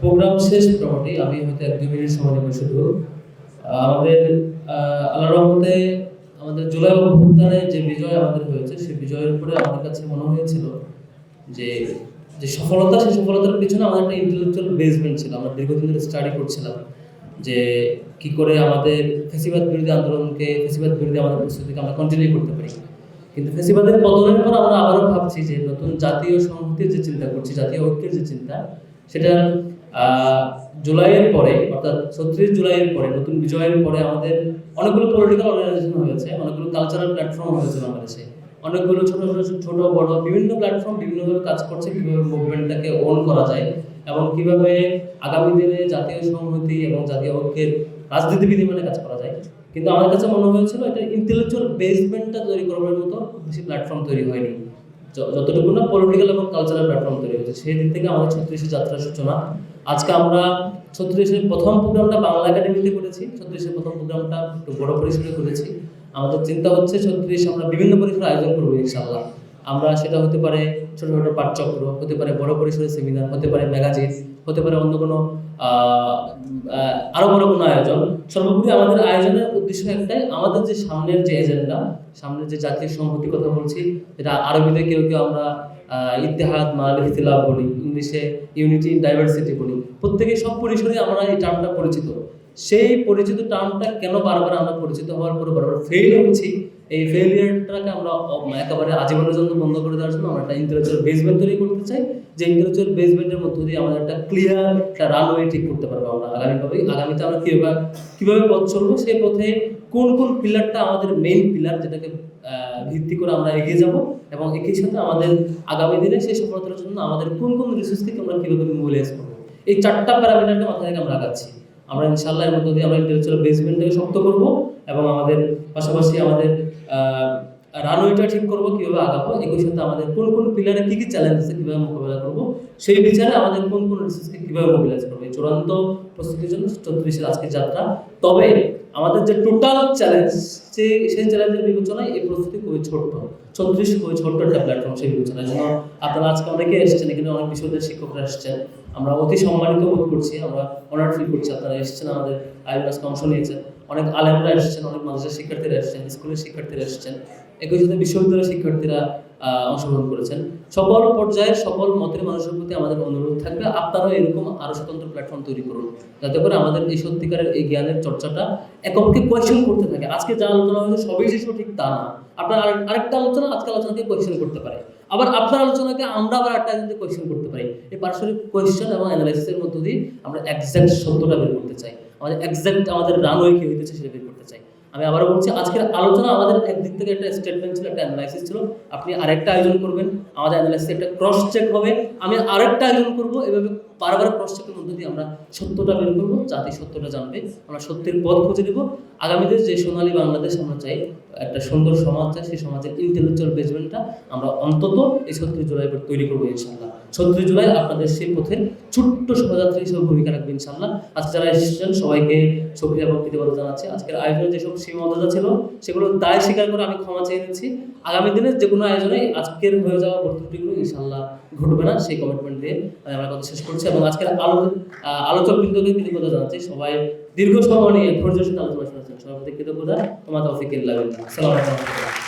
Programme শেষ মোটামুটি, আমি হয়তো এক দুই মিনিট সময় নেব শুধু। আমাদের আল্লাহ রহমতে আমাদের জুলাই অভ্যুত্থানে যে বিজয় আমাদের হয়েছে সেই বিজয়ের উপরে আমাদের কাছে মনে হয়েছিল যে যে সফলতা সেই সফলতার পিছনে আমাদের একটা ইন্টেলেকচুয়াল বেসমেন্ট ছিল। আমরা দীর্ঘদিন ধরে স্টাডি করছিলাম যে কি করে আমাদের ফেসিবাদ বিরোধী আন্দোলনকে ফেসিবাদ বিরোধী আমাদের প্রস্তুতিকে আমরা কন্টিনিউ করতে পারি। কিন্তু ফেসিবাদের পতনের পর আমরা আবারও ভাবছি যে নতুন জাতীয় সংহতির যে চিন্তা করছি, জাতীয় ঐক্যের যে চিন্তা, সেটা জুলাইয়ের পরে, অর্থাৎ ছত্রিশ জুলাইয়ের পরে, নতুন বিজয়ের পরে আমাদের অনেকগুলো পলিটিক্যাল অর্গানাইজেশন হয়েছে অনেকগুলো কালচারাল প্ল্যাটফর্ম হয়েছে বাংলাদেশে। অনেকগুলো ছোট ছোট ছোট বড়, বিভিন্ন প্ল্যাটফর্ম বিভিন্নভাবে কাজ করছে, কীভাবে মুভমেন্টটাকে ওন করা যায় এবং কীভাবে আগামী দিনে জাতীয় সংহতি এবং জাতীয় ঐক্যের রাজনীতিবিধি মানে কাজ করা যায় কিন্তু আমার কাছে মনে হয়েছিল এটা ইন্টেলেকচুয়াল বেসমেন্টটা তৈরি করবার মতো বেশি প্ল্যাটফর্ম তৈরি হয়নি। যতটুকু না পলিটিক্যাল এবং কালচারাল প্ল্যাটফর্ম তৈরি হয়েছে, সেই দিক থেকে আমাদের ছত্রিশে যাত্রার সূচনা। আজকে আমরা ছত্রিশের প্রথম প্রোগ্রামটা বাংলা একাডেমিতে করেছি, ছত্রিশের প্রথম প্রোগ্রামটা একটু বড় পরিসরে করেছি। আমাদের চিন্তা হচ্ছে ছত্রিশ আমরা বিভিন্ন পরিসরে আয়োজন করব ইনশাল্লাহ আমরা সেটা হতে পারে ছোট ছোট পাঠচক্র হতে পারে বড় পরিসরে সেমিনার হতে পারে ম্যাগাজিন হতে পারে অন্য কোনো আহ, আহ, আরও বড় কোনো আয়োজন। সর্বোপরি আমাদের আয়োজনের উদ্দেশ্য একটাই আমাদের যে সামনের যে এজেন্ডা সামনের যে জাতীয় সংহতির কথা বলছি এটা আরবিতে কেউ কেউ আমরা ইতিহাদ মাল ইখতিলাফ বলি ইংলিশে ইউনিটি ডাইভার্সিটি বলি প্রত্যেকে সব পরিসরে আমরা এই টার্মটা পরিচিত। সেই পরিচিত টার্মটা কেন বারবার আমরা পরিচিত হওয়ার পরে বারবার ফেল হচ্ছি? এই ফেলিয়ারটাকে আমরা একেবারে আজীবনের জন্য বন্ধ করে দেওয়ার জন্য আমরা একটা ইন্টেলেকচুয়াল বেসমেন্ট তৈরি করতে চাই। যে ইন্টেলেকচুয়াল বেসমেন্টের মধ্য দিয়ে আমাদের একটা ক্লিয়ার একটা রানওয়ে ঠিক করতে পারব আমরা আগামীভাবে আগামীতে আমরা কীভাবে কীভাবে পথ চলবো? সেই পথে কোন কোন পিলারটা আমাদের মেইন পিলার যেটাকে ভিত্তি করে আমরা এগিয়ে যাব এবং একই সাথে আমাদের আগামী দিনে সেই সফলতার জন্য আমাদের কোন কোন রিসোর্সকে আমরা কীভাবে মোবিলাইজ করব? এই চারটা প্যারামিটারকে মাথায় রেখে আমরা আগাচ্ছি। আমরা ইনশাল্লাহ এর মধ্যে দিয়ে আমরা ইন্টেলেকচুয়াল বেসমেন্টটাকে শক্ত করব এবং আমাদের পাশাপাশি আমাদের রানওয়েটা ঠিক করব, কীভাবে আগাবো, একই সাথে আমাদের কোন কোন পিলারে কী কী চ্যালেঞ্জ আছে, কীভাবে মোকাবেলা করব, সেই বিচারে আমাদের কোন কোন রিসোর্সকে কীভাবে মোবিলাইজ করব, এই চূড়ান্ত প্রস্তুতির জন্য চৌত্রিশের আজকের যাত্রা। তবে আমাদের যে টোটাল চ্যালেঞ্জ সেই সেই চ্যালেঞ্জের বিবেচনায় এই প্রস্তুতি খুবই ছোট্ট। চৌত্রিশ খুবই ছোট্ট একটা প্ল্যাটফর্ম সেই বিবেচনায় জন্য। আপনারা আজকে অনেকে এসেছেন, এখানে অনেক বিশ্ববিদ্যালয়ের শিক্ষকরা এসেছেন। আমরা অতি সম্মানিত বোধ করছি, আমরা অনার ফিল করছি। আপনারা এসেছেন, আমাদের আয়োজন অংশ নিয়েছেন। অনেক আলেমরা এসেছেন, অনেক মানুষের শিক্ষার্থীরা এসেছেন, স্কুলের শিক্ষার্থীরা এসেছেন। একই সাথে বিশ্ববিদ্যালয়ের শিক্ষার্থীরা অংশগ্রহণ করেছেন। সকল পর্যায়ের সকল মতের মানুষের প্রতি আমাদের অনুরোধ থাকবে, আপনারাও এরকম আরও স্বতন্ত্র প্ল্যাটফর্ম তৈরি করুন। যাতে করে আমাদের এই সত্যিকারের এই জ্ঞানের চর্চাটা একমকে কোয়েশ্চেন করতে থাকে। আজকে যা আলোচনা হয়েছে সবই যে সঠিক তা না। আপনার আরেকটা আলোচনা আজকে আলোচনাকে কোয়েশ্চেন করতে পারে। আবার আপনার আলোচনাকে আমরা আবার একটা কিন্তু কোয়েশ্চেন করতে পারি। এই পারস্পরিক কোয়েশ্চেন এবং অ্যানালাইসিসের মধ্য দিয়ে আমরা এক্সাক্ট সত্যটা বের করতে চাই। আমাদের এক্সাক্ট আমাদের রানওয়ে কি হইতেছে সেটা বের করতে চাই। আমি আবারও বলছি, আজকের আলোচনা আমাদের একদিক থেকে একটা স্টেটমেন্ট ছিল, একটা অ্যানালাইসিস ছিল। আপনি আরেকটা আয়োজন করবেন, আমাদের অ্যানালাইসিস একটা ক্রস চেক হবে। আমি আরেকটা আয়োজন করব, এভাবে বারবার চেকের মধ্য দিয়ে আমরা সত্যটা বের করব, জাতি সত্যটা জানবে, আমরা সত্যের পথ খুঁজে দেবো আগামীতে যে সোনালী বাংলাদেশ আমরা চাই, একটা সুন্দর সমাজ চাই, সেই সমাজের ইন্টেলেকচুয়াল বেসমেন্টটা আমরা অন্তত এই ছত্রিশ জুলাই পর তৈরি করব ইনশাল্লাহ ছত্রিশ জুলাই আপনাদের সেই পথের ছোট্ট শোভাযাত্রী হিসেবে ভূমিকা রাখবে ইনশাল্লাহ আজকে যারা এসেছেন, সবাইকে সক্রিয় এবং কৃতজ্ঞতা জানাচ্ছি। আজকের আয়োজনে যেসব সীমাবদ্ধতা ছিল, সেগুলো দায় স্বীকার করে আমি ক্ষমা চেয়ে নিচ্ছি। আগামী দিনে যে কোনো আয়োজনে আজকের হয়ে যাওয়া ভর্তুটিগুলো ইনশাল্লাহ ঘটবে না, সেই কমিটমেন্ট দিয়ে আমরা কথা শেষ করছি। এবং আজকের আলো আলোচক বিন্দুকে কৃতজ্ঞতা জানাচ্ছি। সবাই দীর্ঘ সময় নিয়ে ধৈর্য সাথে আলোচনা শুনেছেন সবার প্রতি কৃতজ্ঞতা। অফিকে বিল্লাহ। আসসালামু আলাইকুম।